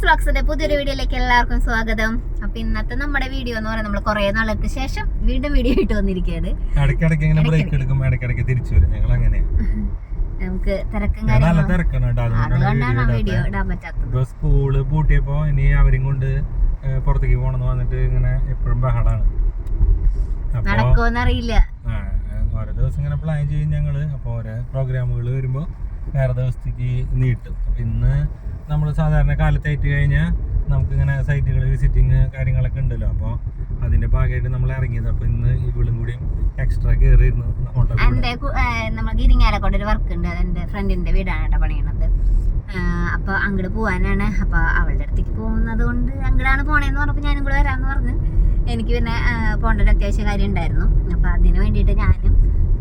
She's വ്ളോഗ്സിന്റെ പുതിയൊരു വീഡിയോയിലേക്ക് എല്ലാവർക്കും സ്വാഗതം. അപ്പൊ ഇന്നത്തെ നമ്മുടെ വീഡിയോ എന്ന് പറയുന്നത് നമ്മൾ കുറെ നാൾക്ക് ശേഷം വീണ്ടും വീഡിയോ ഇട്ട് വന്നിരിക്കുകയാണ്. ഇടയ്ക്കിടയ്ക്ക് ഇങ്ങനെ ബ്രേക്ക് എടുക്കും ഇടയ്ക്കിടയ്ക്ക് തിരിച്ചു വരും. ഞങ്ങൾ അങ്ങനെ നമുക്ക് തിരക്കും അതുകൊണ്ടാണ് വീഡിയോ ഇടാൻ പറ്റാത്തത്. സ്കൂൾ പൂട്ടിയപ്പോ ഇനി അവരും കൊണ്ട് പുറത്തേക്ക് പോണെന്ന് പറഞ്ഞിട്ട് ഇങ്ങനെ എപ്പോഴും ബഹളാണ്. നടക്കുമെന്നറിയില്ല ഓരോ ദിവസം ഇങ്ങനെ പ്ലാൻ ചെയ്യും ഞങ്ങൾ. അപ്പൊ ഓരോ പ്രോഗ്രാമുകൾ വരുമ്പോ വേറെ ദിവസത്തേക്ക് നീട്ടും. അപ്പം ഇന്ന് നമ്മൾ സാധാരണ കാലത്തായിട്ട് കഴിഞ്ഞാൽ നമുക്കിങ്ങനെ സൈറ്റുകൾ വിസിറ്റിങ് കാര്യങ്ങളൊക്കെ ഉണ്ടല്ലോ. അപ്പോൾ അതിന്റെ ഭാഗമായിട്ട് നമ്മൾ ഇറങ്ങിയത്. അപ്പോൾ ഇന്ന് ഇവളും കൂടി എക്സ്ട്രാ കയറിയിരുന്നു ഇരുന്നു നമുക്ക് ഒരു വർക്ക് ഉണ്ട്. അത് ഫ്രണ്ടിന്റെ വീടാണ് പണിയണത്. അപ്പോൾ അപ്പൊ അങ്ങോട്ട് പോകാനാണ് അപ്പോൾ അവളുടെ അടുത്തേക്ക് പോകുന്നത് കൊണ്ട് അങ്ങോട്ടാണ് പോണേന്ന് പറഞ്ഞപ്പോൾ ഞാനും കൂടെ വരാന്ന് പറഞ്ഞു എനിക്ക് പിന്നെ പോകേണ്ട ഒരു അത്യാവശ്യ കാര്യം ഉണ്ടായിരുന്നു. അപ്പൊ അതിന് വേണ്ടിയിട്ട് ഞാനും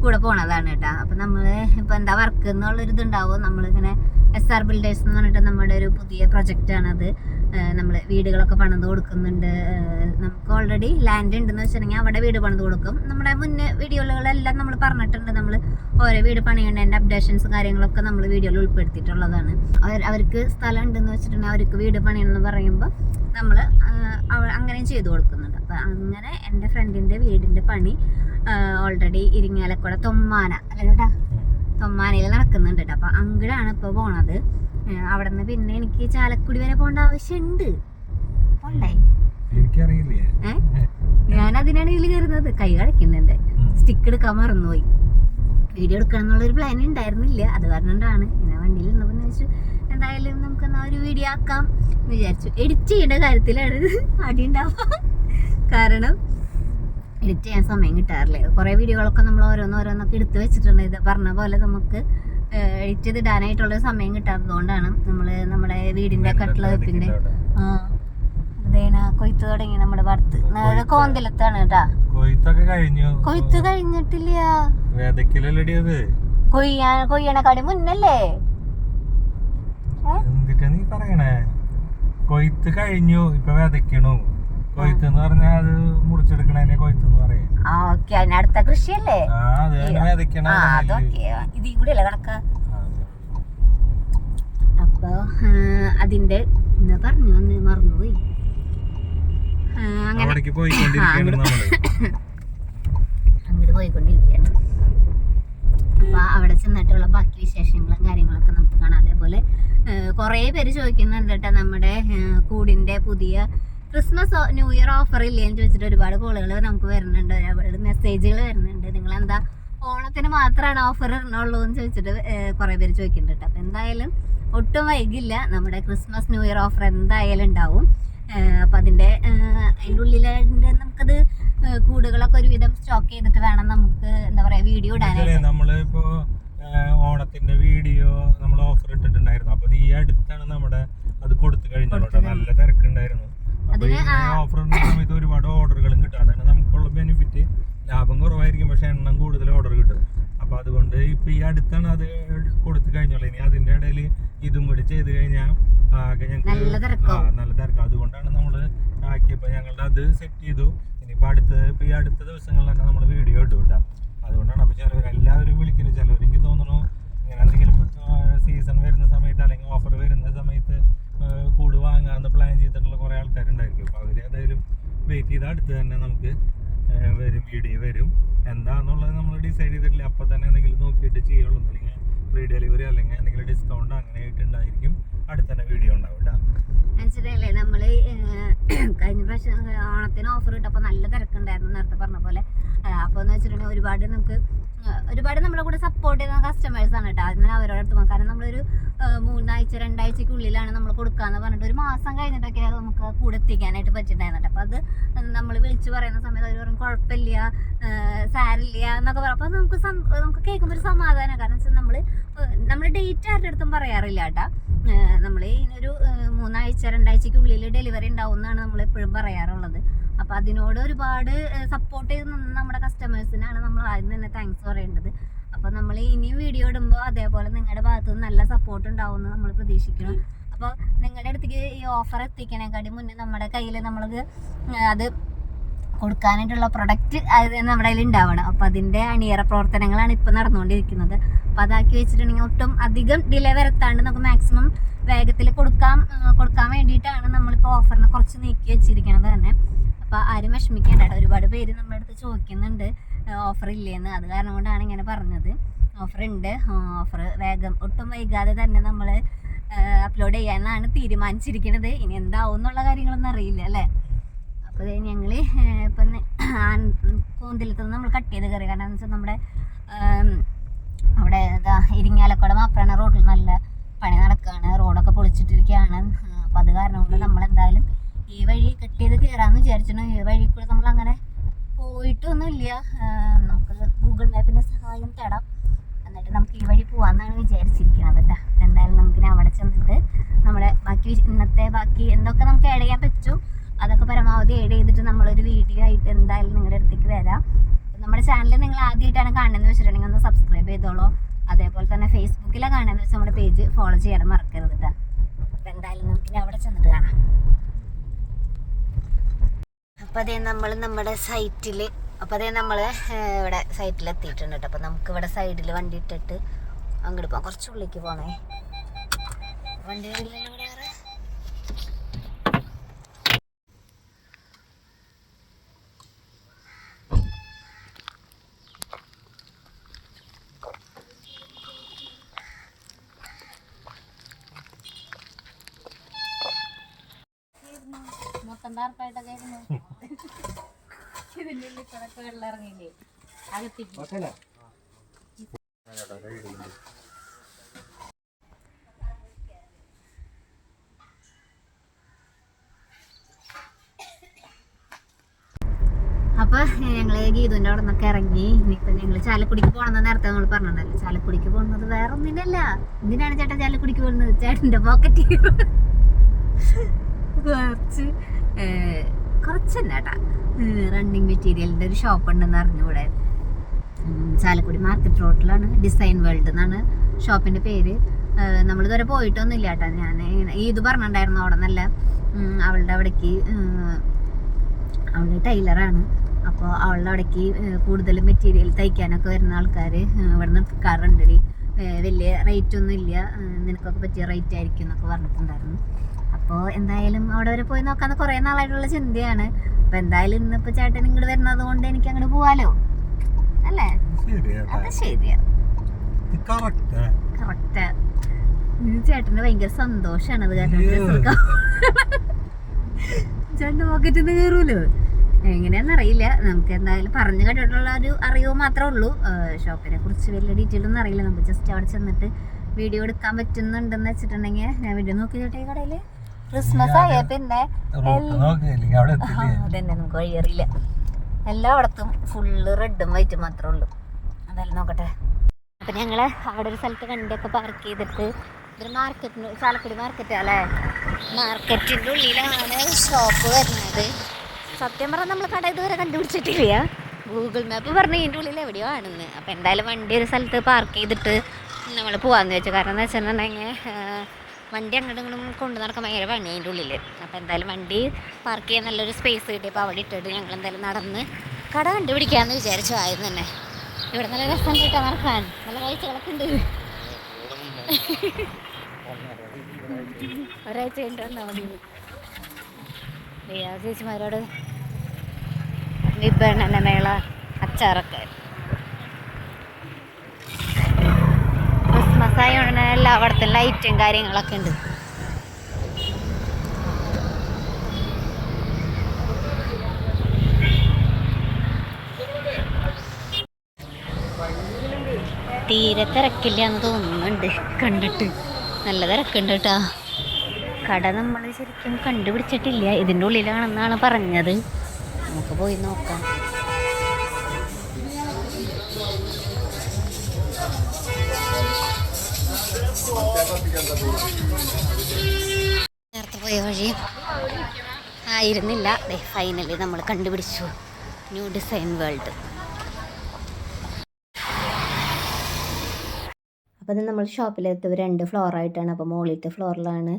കൂടെ പോണതാണ് കേട്ടോ അപ്പൊ നമ്മൾ ഇപ്പൊ എന്താ വർക്ക് എന്നുള്ളൊരു ഇതുണ്ടാവും? നമ്മളിങ്ങനെ എസ് ആർ ബിൽഡേഴ്സ് എന്ന് പറഞ്ഞിട്ട് നമ്മുടെ ഒരു പുതിയ പ്രൊജക്റ്റ് ആണത് നമ്മൾ വീടുകളൊക്കെ പണിത് കൊടുക്കുന്നുണ്ട്. നമുക്ക് ഓൾറെഡി ലാൻഡ് ഉണ്ടെന്ന് വെച്ചിട്ടുണ്ടെങ്കിൽ അവിടെ വീട് പണിത് കൊടുക്കും. നമ്മുടെ മുന്നേ വീഡിയോകളെല്ലാം നമ്മൾ പറഞ്ഞിട്ടുണ്ട്. നമ്മൾ ഓരോ വീട് പണിയുണ്ടതിന്റെ അപ്ഡേഷൻസ് കാര്യങ്ങളൊക്കെ നമ്മൾ വീഡിയോയിൽ ഉൾപ്പെടുത്തിയിട്ടുള്ളതാണ്. അവർ അവർക്ക് സ്ഥലം ഉണ്ടെന്ന് വെച്ചിട്ടുണ്ടെങ്കിൽ അവർക്ക് വീട് പണിയണമെന്ന് പറയുമ്പോൾ നമ്മൾ അങ്ങനെയും ചെയ്തു കൊടുക്കുന്നുണ്ട് അപ്പം അങ്ങനെ എന്റെ ഫ്രണ്ടിന്റെ വീടിന്റെ പണി ഓൾറെഡി ഇരിങ്ങാലക്കുട തൊമ്മാന. അല്ലേ കേട്ടാ തൊമ്മാനയിൽ നടക്കുന്നുണ്ട് കേട്ടോ അപ്പം അങ്ങടാണ് ഇപ്പോൾ പോണത്. അവിടെ നിന്ന് പിന്നെ എനിക്ക് ചാലക്കുടി വരെ പോകേണ്ട ആവശ്യമുണ്ട് പോണ്ടേ? ഞാൻ അതിനാണ് ഇതിൽ കയറുന്നത്. കൈ കളിക്കുന്നുണ്ട് ഉം. സ്റ്റിക്ക് എടുക്കാൻ മറന്നുപോയി. വീഡിയോ എടുക്കണം എന്നുള്ളൊരു പ്ലാൻ ഉണ്ടായിരുന്നില്ല അത് പറഞ്ഞുകൊണ്ടാണ് ഞാൻ വണ്ടിയിൽ നിന്നപ്പോൾ വെച്ചു എന്തായാലും നമുക്ക് എന്നാ ഒരു വീഡിയോ ആക്കാം എന്ന് വിചാരിച്ചു. എഡിറ്റ് ചെയ്യേണ്ട കാര്യത്തിലാണ്. അടി ഉണ്ടാവുക കാരണം എഡിറ്റ് ചെയ്യാൻ സമയം കിട്ടാറില്ല. കുറേ വീഡിയോകളൊക്കെ നമ്മൾ ഓരോന്ന് ഓരോന്നൊക്കെ എടുത്ത് വെച്ചിട്ടുണ്ട്. ഇത് പറഞ്ഞ പോലെ നമുക്ക് എഡിറ്റ് ചെയ്ത് ഇടാനായിട്ടുള്ള സമയം കിട്ടാത്തത് കൊണ്ടാണ് നമ്മൾ നമ്മുടെ വീടിന്റെ അതേന കൊയ്ത്ത് തുടങ്ങി നമ്മുടെ ഭർത്ത്. കോന്തലത്താണ് കേട്ടാ. കൊയ്ത്തൊക്കെ കഴിഞ്ഞു. കൊയ്ത്ത് കഴിഞ്ഞിട്ടില്ല. കൊയ്യാൻ കൊയ്യണക്കാടി മുന്നല്ലേ? ഏ? എന്തിട്ടാ നീ പറയണേ? കൊയ്ത്ത് കഴിഞ്ഞു ഇപ്പൊ വിതയ്ക്കണു കൊയ്ത്ത് എന്ന് പറഞ്ഞാൽ അത് മുറിച്ചെടുക്കണതിനെ കൊയ്ത്ത് എന്ന് പറയും. ഓക്കെ അതിന് അടുത്ത കൃഷിയല്ലേ. അതൊക്കെ ഇതിൽ കൂടെ അല്ലേ കണക്ക? അപ്പൊ അതിന്റെ പറഞ്ഞു വന്ന് മറന്നുപോയി. അങ്ങനെ. അങ്ങോട്ട് പോയിക്കൊണ്ടിരിക്കുകയാണ്. അപ്പൊ അവിടെ ചെന്നിട്ടുള്ള ബാക്കി വിശേഷങ്ങളും കാര്യങ്ങളൊക്കെ നമുക്ക് കാണാം. അതേപോലെ കുറേ പേര് ചോദിക്കുന്നുണ്ട് കേട്ടോ നമ്മുടെ കൂടിന്റെ പുതിയ ക്രിസ്മസ് ന്യൂ ഇയർ ഓഫർ ഇല്ലേ എന്ന് ചോദിച്ചിട്ട് ഒരുപാട് കോളുകൾ നമുക്ക് വരുന്നുണ്ട്. ഒരുപാട് മെസ്സേജുകൾ വരുന്നുണ്ട്. നിങ്ങൾ എന്താ ഓണത്തിന് മാത്രമാണ് ഓഫർ ഇടണുള്ളൂ എന്ന് ചോദിച്ചിട്ട് കുറെ പേര് ചോദിക്കുന്നുണ്ട്. അപ്പം എന്തായാലും ഒട്ടും വൈകില്ല. നമ്മുടെ ക്രിസ്മസ് ന്യൂ ഇയർ ഓഫർ എന്തായാലും ഉണ്ടാവും. അപ്പം ഏഹ്, അതിന്റെ ഉള്ളിലെ നമുക്കത് കൂടുകളൊക്കെ ഒരുവിധം സ്റ്റോക്ക് ചെയ്തിട്ട് വേണം നമുക്ക് എന്താ പറയാ വീഡിയോ ഇടാനായിട്ട്. നമ്മൾ ഇപ്പോ ആ, ഓണത്തിന്റെ വീഡിയോ നമ്മൾ ഓഫർ ഇട്ടിട്ടുണ്ടായിരുന്നു. അപ്പൊ ഈ അടുത്താണ് നമ്മുടെ അത് കൊടുത്തു കഴിഞ്ഞല്ലോ. കേട്ടോ. നല്ല തിരക്കുണ്ടായിരുന്നു. ഓഫർ സമയത്ത് ഒരുപാട് ഓർഡറുകളും കിട്ടും. അതാണ് നമുക്കുള്ള ബെനിഫിറ്റ് ലാഭം കുറവായിരിക്കും പക്ഷെ എണ്ണം കൂടുതൽ ഓർഡർ കിട്ടും. അപ്പൊ അതുകൊണ്ട് ഇപ്പൊ ഈ അടുത്താണ് അത് കൊടുത്തു കഴിഞ്ഞോളൂ. ഇനി അതിന്റെ ഇടയിൽ ഇതും കൂടി ചെയ്ത് കഴിഞ്ഞാൽ ആകെ ഞങ്ങൾക്ക് നല്ല തിരക്കാം അതുകൊണ്ടാണ് നമ്മൾ ആക്കിയപ്പോ ഞങ്ങളുടെ അത് സെറ്റ് ചെയ്തു. ഇനിയിപ്പോ അടുത്ത ഇപ്പൊ ഈ അടുത്ത ദിവസങ്ങളിലൊക്കെ നമ്മൾ വീഡിയോ ഇടും കേട്ടോ അതുകൊണ്ടാണ് അപ്പൊ ചിലവർ എല്ലാവരും വിളിക്കുന്നത്. ചിലവർ എനിക്ക് തോന്നുന്നു ഇങ്ങനെ എന്തെങ്കിലും സീസൺ വരുന്ന സമയത്ത് അല്ലെങ്കിൽ ഓഫർ വരുന്ന സമയത്ത് കൂട് വാങ്ങാന്ന് പ്ലാൻ ചെയ്തിട്ടുള്ള കുറേ ആൾക്കാരുണ്ടായിരിക്കും. അപ്പോൾ അവർ ഏതായാലും വെയിറ്റ് ചെയ്ത് അടുത്ത് തന്നെ നമുക്ക് വരും വീഡിയോ വരും. എന്താണെന്നുള്ളത് നമ്മൾ ഡിസൈഡ് ചെയ്തിട്ടില്ല. അപ്പോൾ തന്നെ എന്തെങ്കിലും നോക്കിയിട്ട് ചെയ്യുള്ളൂ. അല്ലെങ്കിൽ ഫ്രീ ഡെലിവറി അല്ലെങ്കിൽ എന്തെങ്കിലും ഡിസ്കൗണ്ട് അങ്ങനെ ആയിട്ടുണ്ടായിരിക്കും അടുത്ത തന്നെ വീഡിയോ ഉണ്ടാവും മനസ്സിലായില്ലേ? നമ്മൾ കഴിഞ്ഞ പ്രാവശ്യം ഓണത്തിന് ഓഫർ കിട്ടപ്പോൾ നല്ല തിരക്കുണ്ടായിരുന്നു. നേരത്തെ പറഞ്ഞ പോലെ. അപ്പോൾ എന്ന് വെച്ചിട്ടുണ്ടെങ്കിൽ ഒരുപാട് നമുക്ക് ഒരുപാട് നമ്മുടെ കൂടെ സപ്പോർട്ട് ചെയ്യുന്ന കസ്റ്റമേഴ്സ് ആണ് കേട്ടോ അതിന് അവരോട് അടുത്ത് കാരണം നമ്മളൊരു മൂന്നാഴ്ച രണ്ടാഴ്ചക്കുള്ളിലാണ് നമ്മൾ കൊടുക്കാന്ന് പറഞ്ഞിട്ട് ഒരു മാസം കഴിഞ്ഞിട്ടൊക്കെ നമുക്ക് കൂടെ എത്തിക്കാനായിട്ട് പറ്റിയിട്ടുണ്ടായിരുന്നു അപ്പോൾ അത് നമ്മൾ വിളിച്ചു പറയുന്ന സമയത്ത് അവർ പറയും കുഴപ്പമില്ല സാരില്ല എന്നൊക്കെ പറയും. അപ്പോൾ നമുക്ക് നമുക്ക് കേൾക്കുമ്പോൾ ഒരു സമാധാനം. കാരണം വെച്ചാൽ നമ്മൾ നമ്മൾ ഡേറ്റ് ആരുടെ അടുത്തും പറയാറില്ല കേട്ടോ നമ്മൾ ഇതിനൊരു ഏഹ്, മൂന്നാഴ്ച രണ്ടാഴ്ചക്കുള്ളിൽ ഡെലിവറി ഉണ്ടാവും എന്നാണ് നമ്മൾ എപ്പോഴും പറയാറുള്ളത്. അപ്പോൾ അതിനോട് ഒരുപാട് സപ്പോർട്ട് ചെയ്ത് നിന്ന് നമ്മുടെ കസ്റ്റമേഴ്സിനാണ് നമ്മൾ ആദ്യം തന്നെ താങ്ക്സ് പറയേണ്ടത്. അപ്പോൾ നമ്മൾ ഇനിയും വീഡിയോ ഇടുമ്പോൾ അതേപോലെ നിങ്ങളുടെ ഭാഗത്ത് നിന്ന് നല്ല സപ്പോർട്ട് ഉണ്ടാവുമെന്ന് നമ്മൾ പ്രതീക്ഷിക്കുന്നു. അപ്പോൾ നിങ്ങളുടെ അടുത്തേക്ക് ഈ ഓഫർ എത്തിക്കണേക്കാട്ടി മുന്നേ നമ്മുടെ കയ്യിൽ നമ്മളത് അത് കൊടുക്കാനായിട്ടുള്ള പ്രൊഡക്റ്റ് അത് നമ്മുടെ കയ്യിൽ ഉണ്ടാവണം. അപ്പോൾ അതിന്റെ അണിയറ പ്രവർത്തനങ്ങളാണ് ഇപ്പോൾ നടന്നുകൊണ്ടിരിക്കുന്നത്. അപ്പോൾ അതാക്കി വെച്ചിട്ടുണ്ടെങ്കിൽ ഒട്ടും അധികം ഡിലേ വരുത്താണ്ട് നമുക്ക് മാക്സിമം വേഗത്തിൽ കൊടുക്കാം കൊടുക്കാൻ വേണ്ടിയിട്ടാണ് നമ്മളിപ്പോൾ ഓഫറിനെ കുറച്ച് നീക്കി വെച്ചിരിക്കുന്നത് തന്നെ. അപ്പോൾ ആരും വിഷമിക്കേണ്ട ഒരുപാട് പേര് നമ്മുടെ അടുത്ത് ചോദിക്കുന്നുണ്ട് ഓഫർ ഇല്ലേന്ന്. അത് കാരണം കൊണ്ടാണ് ഇങ്ങനെ പറഞ്ഞത്. ഓഫർ ഉണ്ട്. ഓഫർ വേഗം ഒട്ടും വൈകാതെ തന്നെ നമ്മൾ അപ്ലോഡ് ചെയ്യാനാണ് തീരുമാനിച്ചിരിക്കുന്നത് ഇനി എന്താവും എന്നുള്ള കാര്യങ്ങളൊന്നും അറിയില്ല അല്ലേ? അപ്പോൾ ഞങ്ങൾ ഇപ്പം കൂന്തിലത്ത് നമ്മൾ കട്ട് ചെയ്ത് കയറി. കാരണം വെച്ചാൽ നമ്മുടെ അവിടെ ഇതാ ഇരിങ്ങാലക്കുട മാപ്രാണ റോഡിൽ നല്ല പണി നടക്കുകയാണ് റോഡൊക്കെ പൊളിച്ചിട്ടിരിക്കുകയാണ് അപ്പം അത് കാരണം കൊണ്ട് നമ്മൾ എന്തായാലും ഈ വഴി കട്ട് ചെയ്ത് കയറാമെന്ന് വിചാരിച്ചിരുന്നു. ഈ വഴി കൂടെ നമ്മൾ അങ്ങനെ പോയിട്ടൊന്നുമില്ല നമുക്ക് ഗൂഗിൾ മാപ്പിന്റെ സഹായം തേടാം. എന്നിട്ട് നമുക്ക് ഈ വഴി പോകാമെന്നാണ് വിചാരിച്ചിരിക്കുന്നത് കേട്ടോ എന്തായാലും നമുക്ക് ഇനി അവിടെ ചെന്നിട്ട് നമ്മുടെ ബാക്കി ഇന്നത്തെ ബാക്കി എന്തൊക്കെ നമുക്ക് ആഡ് ചെയ്യാൻ പറ്റും അതൊക്കെ പരമാവധി ആഡ് ചെയ്തിട്ട് നമ്മളൊരു വീഡിയോ ആയിട്ട് എന്തായാലും നിങ്ങളുടെ അടുത്തേക്ക് വരാം. നമ്മുടെ ചാനൽ നിങ്ങൾ ആദ്യമായിട്ടാണ് കാണുന്നതെന്ന് വെച്ചിട്ടുണ്ടെങ്കിൽ ഒന്ന് സബ്സ്ക്രൈബ് ചെയ്തോളൂ. അതേപോലെ തന്നെ ഫേസ്ബുക്കിലാണ് കാണുന്നത് വെച്ചാൽ നമ്മുടെ പേജ് ഫോളോ ചെയ്യാൻ മറക്കരുത് കേട്ടോ അപ്പോൾ എന്തായാലും നമുക്കിനി അവിടെ ചെന്നിട്ട് കാണാം. അപ്പം അതേ നമ്മൾ നമ്മുടെ സൈറ്റിൽ അപ്പോൾ അതേ നമ്മൾ ഇവിടെ സൈറ്റിൽ എത്തിയിട്ടുണ്ട് കേട്ടോ അപ്പോൾ നമുക്ക് ഇവിടെ സൈഡിൽ വണ്ടി ഇട്ടിട്ട് അങ്ങോട്ട് പോകാം കുറച്ച് ഉള്ളിലേക്ക് പോകണേ വണ്ടി അകത്തേക്ക് അപ്പൊ ഞങ്ങൾ ഗീതുവിന്റെ അവിടെ നിന്നൊക്കെ ഇറങ്ങി. ഇനിയിപ്പൊ ഞങ്ങൾ ചാലക്കുടിക്ക് പോണെന്ന് നേരത്തെ നമ്മൾ പറഞ്ഞിട്ടുണ്ടല്ലോ ചാലക്കുടിക്ക് പോകുന്നത് വേറെ ഒന്നിനല്ല എന്തിനാണ് ചേട്ടാ ചാലക്കുടിക്ക് പോകുന്നത്? ചേട്ടന്റെ പോക്കറ്റ് കുറച്ച് ഏഹ്, കുറച്ച് തന്നെ ചേട്ടാ റണ്ണിങ് മെറ്റീരിയലിന്റെ ഒരു ഷോപ്പ് ഉണ്ടെന്ന് അറിഞ്ഞൂടെ ചാലക്കുടി മാർക്കറ്റ് റോഡിലാണ് ഡിസൈൻ വേൾഡ് എന്നാണ് ഷോപ്പിന്റെ പേര്. നമ്മൾ ഇതുവരെ പോയിട്ടൊന്നുമില്ല കേട്ടോ ഞാൻ ഇത് പറഞ്ഞിട്ടുണ്ടായിരുന്നു അവിടെ നല്ല അവളുടെ അവിടേക്ക് അവൾ ടൈലറാണ് അപ്പോൾ അവളുടെ അവിടേക്ക് കൂടുതൽ മെറ്റീരിയൽ തയ്ക്കാനൊക്കെ വരുന്ന ആൾക്കാർ ഇവിടെ കാറുണ്ടടി വലിയ റേറ്റ് ഒന്നും ഇല്ല നിനക്കൊക്കെ പറ്റിയ റേറ്റ് ആയിരിക്കും എന്നൊക്കെ പറഞ്ഞിട്ടുണ്ടായിരുന്നു. അപ്പോൾ എന്തായാലും അവിടെ വരെ പോയി നോക്കാന്ന് കുറേ നാളായിട്ടുള്ള ചിന്തയാണ്. അപ്പോൾ എന്തായാലും ഇന്നിപ്പോ ചേട്ടൻ ഇങ്ങോട്ട് വരുന്നത് കൊണ്ട് എനിക്ക് അങ്ങോട്ട് പോവാലോ? അല്ലേ? അത് ശരിയാ. കറക്റ്റ് ചേട്ടന് ഭയങ്കര സന്തോഷാണ് അത് കാരണം ചേട്ടൻ പോക്കറ്റ് പോക്കറ്റിൽ നിന്ന് കയറൂലോ എങ്ങനെയാണെന്നറിയില്ല നമുക്ക് എന്തായാലും പറഞ്ഞു കേട്ടിട്ടുള്ള ഒരു അറിവ് മാത്രമേ ഉള്ളൂ. ഷോപ്പിനെ കുറിച്ച് വലിയ ഡീറ്റെയിൽ ഒന്നും അറിയില്ല. നമുക്ക് ജസ്റ്റ് അവിടെ ചെന്നിട്ട് വീഡിയോ എടുക്കാൻ പറ്റുന്നുണ്ടെന്ന് വെച്ചിട്ടുണ്ടെങ്കിൽ ഞാൻ വീഡിയോ നോക്കി ചേട്ടാ ഈ കടയിൽ ക്രിസ്മസ് ആയ പിന്നെ അതന്നെ നമുക്ക് വഴിയറിയില്ല എല്ലായിടത്തും ഫുള്ള് റെഡും വൈറ്റും മാത്രമേ ഉള്ളൂ. അതെല്ലാം നോക്കട്ടെ. അപ്പം ഞങ്ങൾ അവിടെ ഒരു സ്ഥലത്ത് വണ്ടിയൊക്കെ പാർക്ക് ചെയ്തിട്ട് ഇതൊരു മാർക്കറ്റിന് ചാലക്കുടി മാർക്കറ്റ് അല്ലേ മാർക്കറ്റിന്റെ ഉള്ളിലാണ് ഷോപ്പ് വരുന്നത്. സത്യം പറഞ്ഞാൽ നമ്മൾ കട ഇതുവരെ കണ്ടുപിടിച്ചിട്ടില്ല. ഗൂഗിൾ മാപ്പ് പറഞ്ഞ് ഇതിന്റെ ഉള്ളിൽ എവിടെയോ ആണെന്ന്. അപ്പോൾ എന്തായാലും വണ്ടി ഒരു സ്ഥലത്ത് പാർക്ക് ചെയ്തിട്ട് നമ്മൾ പോകാമെന്ന് വെച്ചു കാരണം എന്ന് വെച്ചിട്ടുണ്ടെങ്കിൽ വണ്ടി അങ്ങോട്ടും ഇങ്ങോട്ടും കൊണ്ടു നടക്കാൻ ഭയങ്കര പണി അതിന്റെ ഉള്ളിൽ അപ്പോൾ എന്തായാലും വണ്ടി പാർക്ക് ചെയ്യാൻ നല്ലൊരു സ്പേസ് കിട്ടിയപ്പോൾ അവിടെ ഇട്ടിട്ട് ഞങ്ങൾ എന്തായാലും നടന്ന് കട കണ്ടുപിടിക്കാമെന്ന് വിചാരിച്ചു ആയിരുന്നു തന്നെ. ഇവിടെ നല്ല രസം കിട്ടാൻ നടക്കാൻ. നല്ല കാഴ്ചകളൊക്കെ ഉണ്ട്. ഒരാഴ്ച കഴിഞ്ഞിട്ട് വന്നാൽ മതി. ചേച്ചിമാരോട് വിപണന മേള അച്ചാറൊക്കെ. ക്രിസ്മസ് ആയതുകൊണ്ട് അവിടുത്തെ ലൈറ്റും കാര്യങ്ങളൊക്കെ ഉണ്ട്. തീരെ തിരക്കില്ല എന്ന് തോന്നുന്നുണ്ട്. കണ്ടിട്ട്. നല്ല തിരക്കുണ്ട് കേട്ടാ. കട നമ്മൾ ശരിക്കും കണ്ടുപിടിച്ചിട്ടില്ല. ഇതിന്റെ ഉള്ളിലാണെന്നാണ് പറഞ്ഞത്. നമുക്ക് പോയി നോക്കാം. നേരത്തെ പോയ വഴി. ആയിരുന്നില്ല. ഫൈനലി നമ്മൾ കണ്ടുപിടിച്ചു. ന്യൂ ഡിസൈൻ വേൾഡ് അപ്പോൾ അത് നമ്മൾ ഷോപ്പിലെത്തുക രണ്ട് ഫ്ലോറായിട്ടാണ് അപ്പോൾ മുകളിലത്തെ ഫ്ലോറിലാണ്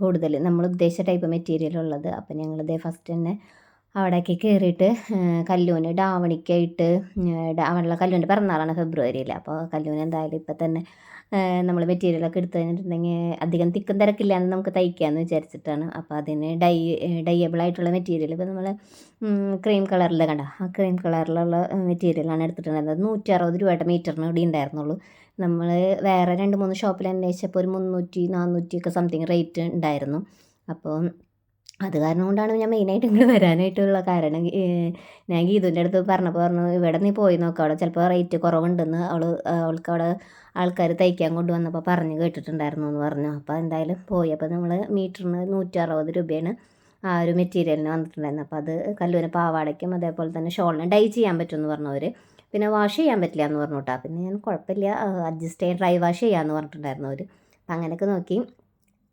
കൂടുതൽ നമ്മൾ ഉദ്ദേശിച്ച ടൈപ്പ് മെറ്റീരിയൽ ഉള്ളത്. അപ്പോൾ ഞങ്ങൾ ഇതേ ഫസ്റ്റ് തന്നെ അവിടേക്ക് കയറിയിട്ട് കല്ലൂന് ഡാവണിക്കായിട്ട് ഡാവണിലെ കല്ലൂന്റെ പിറന്നാളാണ് ഫെബ്രുവരിയിൽ അപ്പോൾ കല്ലൂന് എന്തായാലും ഇപ്പം തന്നെ നമ്മൾ മെറ്റീരിയലൊക്കെ എടുത്തു കഴിഞ്ഞിട്ടുണ്ടെങ്കിൽ അധികം തിക്കും തിരക്കില്ലാന്ന് നമുക്ക് തയ്ക്കാമെന്ന് വിചാരിച്ചിട്ടാണ്. അപ്പോൾ അതിന് ഡൈ ഡൈയബിൾ ആയിട്ടുള്ള മെറ്റീരിയൽ ഇപ്പോൾ നമ്മൾ ക്രീം കളറിൽ കണ്ട? ആ ക്രീം കളറിലുള്ള മെറ്റീരിയലാണ് എടുത്തിട്ടുണ്ടായിരുന്നത്. നൂറ്റി അറുപത് രൂപയുടെ മീറ്ററിന് ഇവിടെ ഉണ്ടായിരുന്നുള്ളൂ. നമ്മൾ വേറെ രണ്ട് മൂന്ന് ഷോപ്പിൽ അന്വേഷിച്ചപ്പോൾ ഒരു മുന്നൂറ്റി നാനൂറ്റി ഒക്കെ സംതിങ് റേറ്റ് ഉണ്ടായിരുന്നു. അപ്പോൾ അത് കാരണം കൊണ്ടാണ് ഞാൻ മെയിനായിട്ട് ഇങ്ങോട്ട് വരാനായിട്ടുള്ള കാരണം. ഞാൻ ഗീതുവിന്റെ അടുത്ത് പറഞ്ഞപ്പോൾ പറഞ്ഞു ഇവിടെ നീ പോയി നോക്കാം. അവിടെ ചിലപ്പോൾ റേറ്റ് കുറവുണ്ടെന്ന് അവൾ അവൾക്ക് അവിടെ ആൾക്കാർ തയ്ക്കാൻ കൊണ്ടുവന്നപ്പോൾ പറഞ്ഞ് കേട്ടിട്ടുണ്ടായിരുന്നു എന്ന് പറഞ്ഞു. അപ്പോൾ എന്തായാലും പോയി. അപ്പോൾ നമ്മൾ മീറ്ററിന് നൂറ്റി അറുപത് രൂപയാണ് ആ ഒരു മെറ്റീരിയലിന് വന്നിട്ടുണ്ടായിരുന്നു അപ്പോൾ അത് കല്ലൂരിന് പാവാടയ്ക്കും അതേപോലെ തന്നെ ഷോളിന് ഡൈ ചെയ്യാൻ പറ്റുമെന്ന് പറഞ്ഞവർ പിന്നെ വാഷ് ചെയ്യാൻ പറ്റില്ല എന്ന് പറഞ്ഞു കേട്ടോ. പിന്നെ ഞാൻ കുഴപ്പമില്ല. അഡ്ജസ്റ്റ് ചെയ്യാൻ ഡ്രൈ വാഷ് ചെയ്യാമെന്ന് പറഞ്ഞിട്ടുണ്ടായിരുന്നു അവർ അപ്പം അങ്ങനെയൊക്കെ നോക്കി.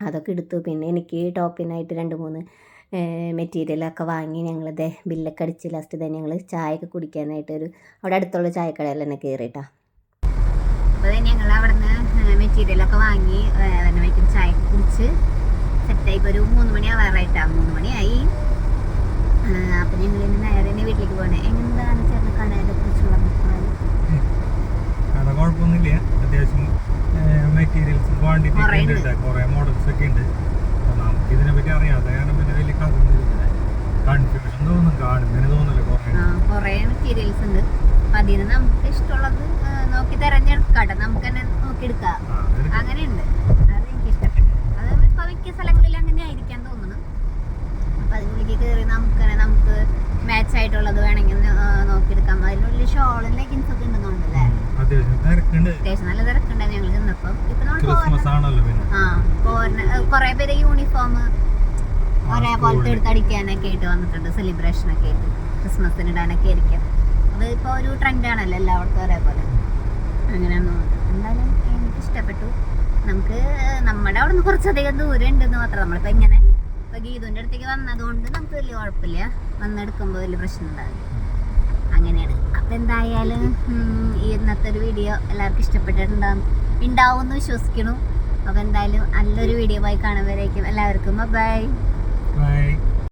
അതൊക്കെ എടുത്തു. പിന്നെ എനിക്ക് ടോപ്പിനായിട്ട് രണ്ട് മൂന്ന് മെറ്റീരിയലൊക്കെ വാങ്ങി ഞങ്ങളിത് ബില്ലൊക്കെ അടിച്ച് ലാസ്റ്റ് തന്നെ ഞങ്ങൾ ചായയൊക്കെ കുടിക്കാനായിട്ട് ഒരു അവിടെ അടുത്തുള്ള ചായക്കടയിൽ തന്നെ കയറിയിട്ടാ അപ്പോൾ ഞങ്ങൾ അവിടെ നിന്ന് മെറ്റീരിയലൊക്കെ വാങ്ങി വയ്ക്കും ചായ കുടിച്ച് സെറ്റായി ഇപ്പോൾ ഒരു മൂന്ന് മണി ആവാറായിട്ടാണ് മൂന്ന് മണിയായി അപ്പം ഞങ്ങൾ ഇന്ന് നേരെ തന്നെ വീട്ടിലേക്ക് പോകണേ എന്താണ് ചേട്ടൻ കടയെ കുറിച്ചുള്ള അഭിപ്രായം കട കുഴപ്പമൊന്നുമില്ല അത്യാവശ്യം ക്വാണ്ടിറ്റി കുറേ മോഡൽസ് ഒക്കെ ഉണ്ട്. നമുക്ക് ഇതിനെ പറ്റി അറിയാത്ത കാരണം പിന്നെ വലിയ കൺഫ്യൂഷൻ തോന്നും കാണുന്നതിന് തോന്നില്ല കുറേ. മെറ്റീരിയൽസ് ഉണ്ട്. അതിന് നമുക്ക് ഇഷ്ടമുള്ളത് നോക്കി തെരഞ്ഞെടുക്കട്ടെ. നമുക്ക് തന്നെ നോക്കി എടുക്കാം ആ, അങ്ങനെയുണ്ട്. അത് എനിക്ക് ഇഷ്ടപ്പെട്ടു. അത് ഇപ്പൊ മിക്ക സ്ഥലങ്ങളിൽ അങ്ങനെ ആയിരിക്കാൻ തോന്നുന്നു. അപ്പൊ അതിനുള്ളിൽ കയറി നമുക്ക് നമുക്ക് മാച്ച് ആയിട്ടുള്ളത് വേണമെങ്കിൽ നോക്കിയെടുക്കാം. അതിനുള്ളിൽ ഷോളും ലെഗിൻസ് ഒക്കെ ഉണ്ടെന്നുണ്ടല്ലേ? അത്യാവശ്യം നല്ല ഞങ്ങൾ ചെന്നപ്പം. ആണല്ലോ കുറെ പേര് യൂണിഫോം ഒരേപോലത്തെ എടുത്തടിക്കാനൊക്കെ ആയിട്ട് വന്നിട്ടുണ്ട്. സെലിബ്രേഷൻ ഒക്കെ ആയിട്ട്. ക്രിസ്മസിന് ഇടാനൊക്കെ ആയിരിക്കും. അത് ഇപ്പൊ ഒരു ട്രെൻഡാണല്ലോ എല്ലാവർക്കും ഒരേപോലെ. അങ്ങനെയാണ് എന്തായാലും എനിക്ക് ഇഷ്ടപ്പെട്ടു. നമുക്ക് നമ്മുടെ അവിടെ നിന്ന് കുറച്ചധികം ദൂരം ഉണ്ടെന്ന് മാത്രം നമ്മളിപ്പോ ഇങ്ങനെ ഇപ്പൊ ഗീതുവിന്റെ അടുത്തേക്ക് വന്നതുകൊണ്ട് നമുക്ക് വലിയ കുഴപ്പമില്ല. വന്നെടുക്കുമ്പോൾ വലിയ പ്രശ്നം ഉണ്ടാവില്ല. അങ്ങനെയാണ്. അപ്പം എന്തായാലും ഈ ഇന്നത്തെ ഒരു വീഡിയോ എല്ലാവർക്കും ഇഷ്ടപ്പെട്ടിട്ടുണ്ടാവും ഉണ്ടാവും എന്ന് അപ്പോൾ എന്തായാലും നല്ലൊരു വീഡിയോ ആയി കാണുമ്പോഴേക്കും എല്ലാവർക്കും ബൈ